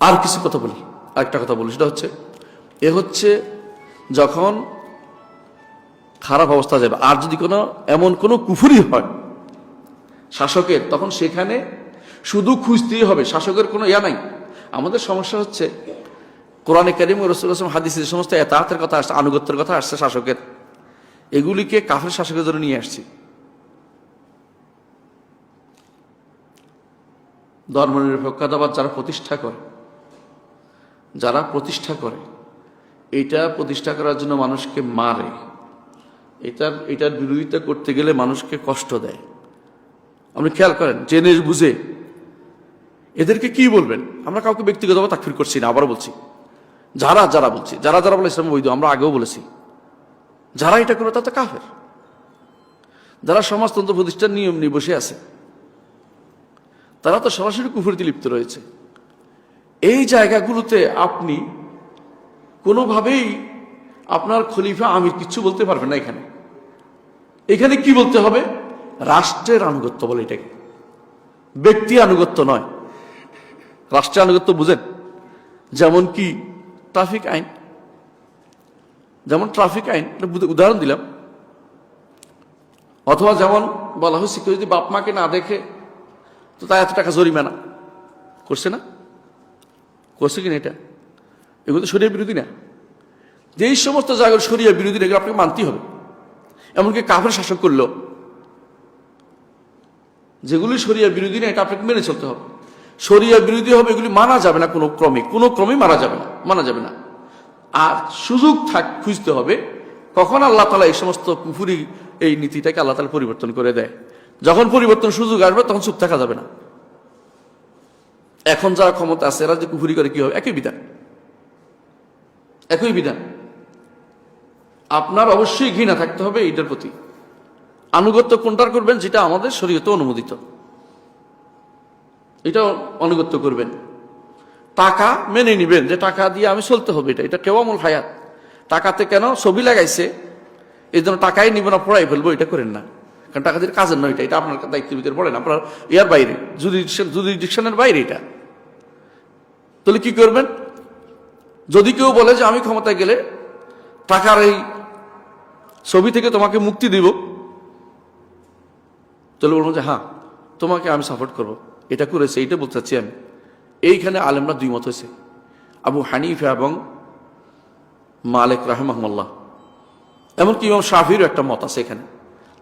আর কিছু কথা বলি, আরেকটা কথা বলি, সেটা হচ্ছে, এ হচ্ছে যখন খারাপ অবস্থা যাবে, আর যদি কোনো, এমন কোনো কুফুরি হয় শাসকের, তখন সেখানে শুধু খুঁজতেই হবে, শাসকের কোনো ইয়া নাই। আমাদের সমস্যা হচ্ছে, কোরআনে কারিম রসুল আসলাম হাদিস যে সমস্ত এতাহাতের কথা আসছে, আনুগত্যের কথা আসছে শাসকের, এগুলিকে কাফের শাসকের জন্য নিয়ে আসছি। ধর্মনিরপেক্ষতাবাদ যারা প্রতিষ্ঠা করে যারা প্রতিষ্ঠা করে, এটা প্রতিষ্ঠা করার জন্য মানুষকে মারে। এটার এটার বিরোধিতা করতে গেলে মানুষকে কষ্ট দেয়। আপনি খেয়াল করেন, জেনে বুঝে। এদেরকে কি বলবেন? আমরা কাউকে ব্যক্তিগতভাবে তাকফির করছি না, আবারও বলছি। যারা যারা বলছি, যারা যারা বলে ইসলাম বৈধ, আমরা আগেও বলেছি। যারা এটা করে তা তো কাফের। যারা সমাজতন্ত্র প্রতিষ্ঠান নিয়ম নিয়ে বসে আছে, তারা তো সরাসরি কুফুরিতে লিপ্ত রয়েছে। এই জায়গাগুলোতে আপনি কোনোভাবেই আপনার খলিফা আমির কিচ্ছু বলতে পারবেন না এখানে। এখানে কি বলতে হবে? রাষ্ট্রের আনুগত্য বলে এটাকে। ব্যক্তি আনুগত্য নয়। রাষ্ট্রের আনুগত্য বুঝেন। যেমন কি ট্রাফিক আইন। যেমন ট্রাফিক আইন উদাহরণ দিলাম। অথবা যেমন বলা হয়েছে কেউ যদি বাপ মাকে না দেখে, তো তাই এত টাকা জরিমানা। করছে না? করছে কিনা এটা? এগুলো তো শরীর বিরোধী না। যেই সমস্ত জায়গার শরিয়া বিরোধী এগুলো আপনাকে মানতেই হবে। এমনকি কাফের শাসক করল। যেগুলি শরিয়া বিরোধী না, এটা আপনাকে মেনে চলতে হবে। শরিয়া বিরোধী হবে, এগুলি মানা যাবে না কোনো ক্রমে। কোনো ক্রমে মানা যাবে না, মানা যাবে না। আর সুযোগ থাক, খুঁজতে হবে। কখন আল্লাহ তালা এই সমস্ত কুফুরি, এই নীতিটাকে আল্লাহ তালা পরিবর্তন করে দেয়। যখন পরিবর্তন সুযোগ আসবে, তখন চুপ থাকা যাবে না। এখন যারা ক্ষমতা আছে, এরা যে কুফুরি করে কি হবে? একই বিধান। একই বিধান। আপনার অবশ্যই ঘৃণা থাকতে হবে এইটার প্রতি। আনুগত্য কোনটার করবেন? যেটা আমাদের শরীয়তে অনুমোদিত। এটা অনুগত্য করবেন। টাকা মেনে নিবেন যে টাকা দিয়ে আমি চলতে হবে এটা। এটা কেউ আমল হায়াত। টাকাতে কেন ছবি লাগাইছে এই জন্য টাকাই নিব না, পড়াই ফেলব, এটা করেন না। কারণ টাকা দিয়ে কাজের নয় এটা। এটা আপনার দায়িত্বের ভিতরে পড়ে না। আপনার ইয়ার বাইরে। জুডিকশনের বাইরে এটা। তাহলে কি করবেন? যদি কেউ বলে যে আমি ক্ষমতায় গেলে টাকার এই ছবি থেকে তোমাকে মুক্তি দিব, তাহলে বলব যে হ্যাঁ তোমাকে আমি সাপোর্ট করব। এটা করেছে, এইটা বলতে চাচ্ছি আমি। এইখানে আলেমরা দুই মত হয়েছে। আবু হানিফা এবং মালিক রাহমাহমল্লাহ এমনকি ইমাম শাহিরও একটা মত আছে এখানে,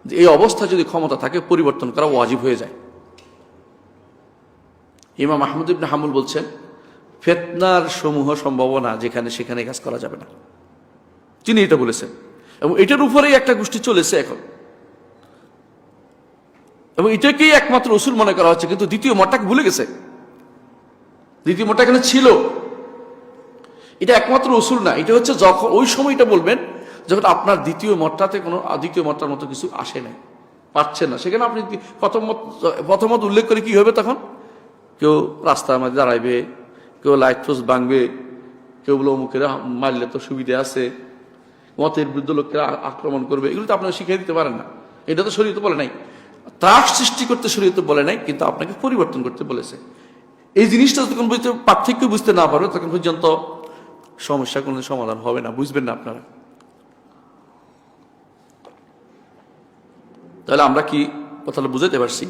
যে এই অবস্থা যদি ক্ষমতা থাকে, পরিবর্তন করা ওয়াজিব হয়ে যায়। ইমাম মাহমুদ ইবনে হামুল বলছেন ফেতনার সমূহ সম্ভাবনা যেখানে সেখানে কাজ করা যাবে না। তিনি এটা বলেছেন। এবং এটার উপরেই একটা গোষ্ঠী চলেছে এখন। এবং এটাকেই একমাত্র রসুল মনে করা হচ্ছে, কিন্তু দ্বিতীয় মতটাকে ভুলে গেছে। দ্বিতীয় মতটা এখানে ছিল। এটা একমাত্র রসুল না, এটা হচ্ছে যখন, ওই সময়টা বলবেন যখন আপনার দ্বিতীয় মতটাতে কোনো, দ্বিতীয় মতটার মতো কিছু আসে নাই পাচ্ছেন না। সেখানে আপনি প্রথম প্রথমত উল্লেখ করে কি হবে তখন? কেউ রাস্তার মাঝে দাঁড়াইবে কেউ লাইট পোস্ট ভাঙবে, কেউ বলে অমুকের মারলে তো সুবিধা আছে। মতের বিরুদ্ধে লোকেরা আক্রমণ করবে। এগুলো তো আপনারা শিখিয়ে দিতে পারেন না। এটা তো শরীয়তে বলে নাই। ত্রাস সৃষ্টি করতে শরীয়তে বলে নাই, কিন্তু আপনাকে পরিবর্তন করতে বলেছে। এই জিনিসটা যখন বুঝতে পার্থক্য বুঝতে না পারবে তখন পর্যন্ত সমস্যা কোনো সমাধান হবে না। বুঝবেন না আপনারা। তাহলে আমরা কি কথাটা বুঝাতে পারছি?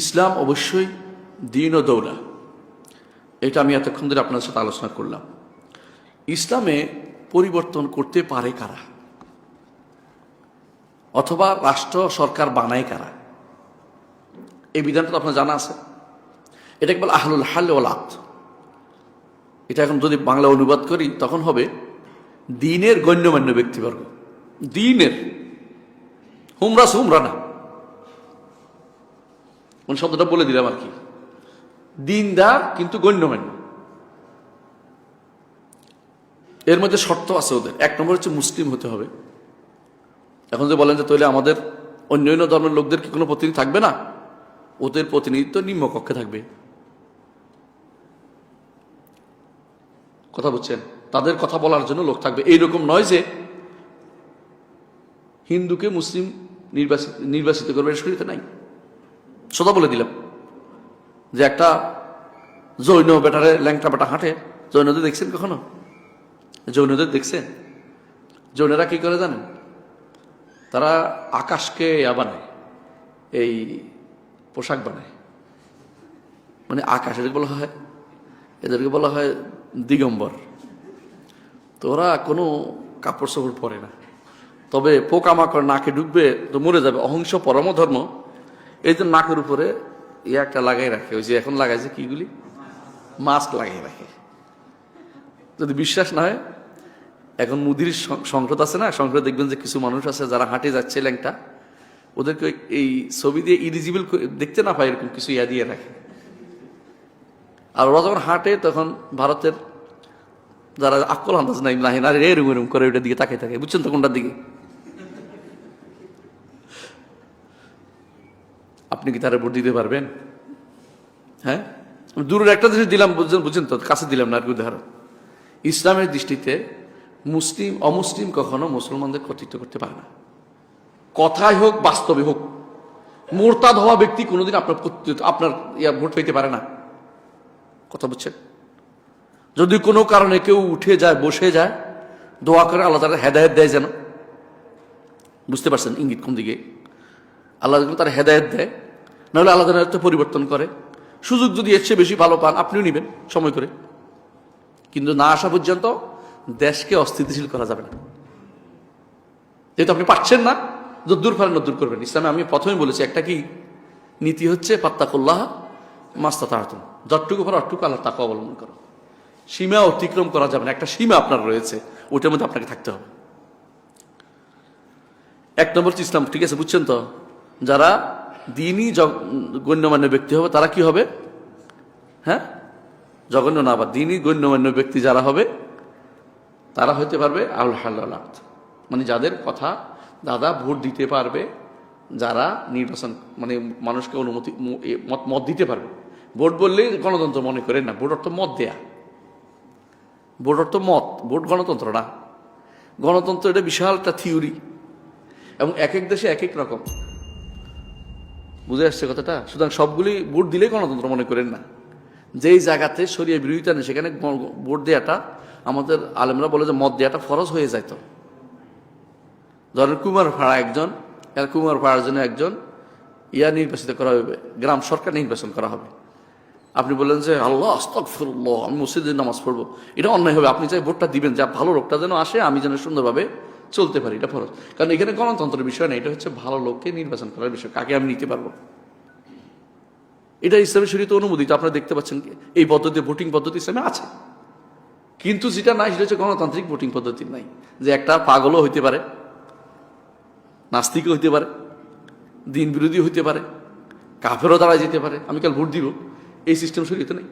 ইসলাম অবশ্যই দিন ও দৌলা এটা আমি এতক্ষণ ধরে আপনার সাথে আলোচনা করলাম। ইসলামে পরিবর্তন করতে পারে কারা? অথবা রাষ্ট্র, সরকার বানায় কারা? এই বিধানটা তো আপনার জানা আছে। এটা কেবল আহলুল হাল ওল আত। এটা এখন যদি বাংলা অনুবাদ করি, তখন হবে দিনের গণ্যমান্য ব্যক্তিবর্গ। দিনের। হুমরা হুমরা না। কোন শব্দটা বলে দিলাম আর কি? দিনদার কিন্তু গণ্যমান্য। এর মধ্যে শর্ত আছে ওদের। এক নম্বর হচ্ছে মুসলিম হতে হবে। এখন যে বলেন যে তাহলে আমাদের অন্য অন্য ধর্মের লোকদের কি কোনো প্রতিনিধি থাকবে না? ওদের প্রতিনিধিত্ব নিম্নকক্ষে থাকবে। কথা বুঝছেন তাদের কথা বলার জন্য লোক থাকবে। এইরকম নয় যে হিন্দুকে মুসলিম নির্বাচিত নির্বাচিত করবে এটা শরীরে নাই। সোজা বলে দিলাম। যে একটা জৈন বেটারে ল্যাংটা বেটা হাঁটে। জৈনদের দেখছেন কখনো? জৈনদের দেখছেন? জৈনরা কি করে জানেন? তারা আকাশকে ইয়া বানায়, এই পোশাক বানায়। মানে আকাশ, এদেরকে বলা হয়, এদেরকে বলা হয় দিগম্বর। তো ওরা কোনো কাপড় চোপড় পরে না। তবে পোকামাকড় নাকে ঢুকবে তো মরে যাবে, অহিংস পরম ধর্ম এই জন্য নাকের উপরে ইয়ে একটা লাগাই রাখে, ওই যে এখন লাগাইছে কিগুলি? মাস্ক লাগিয়ে রাখে। যদি বিশ্বাস না হয়, এখন মুদির সংসদ আছে না, সংসদ দেখবেন যে কিছু মানুষ আছে যারা হাঁটে যাচ্ছে ল্যাংটা, ওদেরকে এই ছবি দিয়ে ইলিজিবল দেখতে না পায় এরকম কিছু ইয়া দিয়ে রাখে। আর ওরা যখন হাঁটে, তখন ভারতের যারা আকল আন্দাজ নাই, নাহি না এরম এরম করে ওইটার দিকে তাকিয়ে থাকে। বুঝছেন তো কোনটার দিকে? আপনি কি তারা ভোট দিতে পারবেন? হ্যাঁ? দূরের একটা জিনিস দিলাম, বুঝছেন তো? কাছে দিলাম না আর কি উদাহরণ? ইসলামের দৃষ্টিতে মুসলিম, অমুসলিম কখনো মুসলমানদের কর্তৃত্ব করতে পারে না। কথাই হোক বাস্তবে হোক, মোরতাদ হওয়া ব্যক্তি কোনোদিন আপনার কর্তৃত্ব আপনার ইয়া ভোট পেতে পারে না। কথা বুঝছেন? যদি কোনো কারণে কেউ উঠে যায়, বসে যায়, দোয়া করে আল্লাহ তারা হেদায়ত দেয় যেন। বুঝতে পারছেন ইঙ্গিত কোন দিকে? আল্লাহ তার হেদায়ত দেয়। নাহলে আল্লাহ হেদায়ত পরিবর্তন করে। সুযোগ যদি এর বেশি ভালো পান, আপনিও নেবেন সময় করে। কিন্তু না আসা পর্যন্ত দেশকে অস্থিতিশীল করা যাবে না। যেহেতু আপনি পাচ্ছেন না যদ্দূর পারেন নদ্দূর করবেন। ইসলামে আমি প্রথমে বলেছি, একটা কি? নীতি হচ্ছে পাত্তাকুল্লাহ মাস্তা তাহাতুন যতটুকু পারো অটুকু আল্লাহ তাকে অবলম্বন করো। সীমা অতিক্রম করা যাবে না। একটা সীমা আপনার রয়েছে, ওইটার মধ্যে আপনাকে থাকতে হবে। এক নম্বর ইসলাম। ঠিক আছে, বুঝছেন তো? যারা দিনই গণ্যমান্য ব্যক্তি হবে, তারা কি হবে? হ্যাঁ? জঘন্য না, আবার দিনই গণ্যমান্য ব্যক্তি যারা হবে, তারা হইতে পারবে আল্লাহ আল্লাহ মানে যাদের কথা দাদা ভোট দিতে পারবে, যারা নির্বাচন মানে মানুষকে অনুমতি মত মত দিতে পারবে। ভোট বললে গণতন্ত্র মনে করেন না, ভোট অর্থ মত দেয়া। ভোট অর্থ মত, ভোট গণতন্ত্র না। গণতন্ত্র এটা বিশাল একটা থিওরি। এবং এক এক দেশে এক এক রকম। বুঝে আসছে কথাটা? সুতরাং সবগুলি ভোট দিলেই গণতন্ত্র মনে করেন না। যেই জায়গাতে সরিয়ে বিরোধিতা নেই, সেখানে ভোট দেওয়াটা আমাদের আলেমরা বলে যে মত দেওয়াটা ফরজ হয়ে যাইতো। ধরেন কুমার ফাড়া একজন কুমার ফাড়ার জন্য একজন ইয়া নির্বাচিত করা হবে, গ্রাম সরকার নির্বাচন করা হবে। আপনি বললেন যে, আল্লাহ, আস্তগফিরুল্লাহ, আমি মসজিদে নামাজ পড়ব। এটা অন্যায় হবে। আপনি চাই ভোটটা দিবেন, যা ভালো লোকটা যেন আসে, আমি যেন সুন্দরভাবে চলতে পারি, এটা ফরজ। কারণ এখানে গণতন্ত্রের বিষয় না, এটা হচ্ছে ভালো লোককে নির্বাচন করার বিষয়। কাকে আমি নিতে পারব? এটা ইসলামের শরীয়তে অনুমোদিত, আপনারা দেখতে পাচ্ছেন? এই পদ্ধতি, ভোটিং পদ্ধতি ইসলামে আছে। কিন্তু যেটা নাই, সেটা হচ্ছে গণতান্ত্রিক ভোটিং পদ্ধতি নাই। যে একটা পাগলও হইতে পারে, নাস্তিকও হইতে পারে দিন বিরোধী হইতে পারে, কাফেরও দাঁড়ায় যেতে পারে। আমি কাল ভোট দিব, এই সিস্টেম শরীয়তে নেই।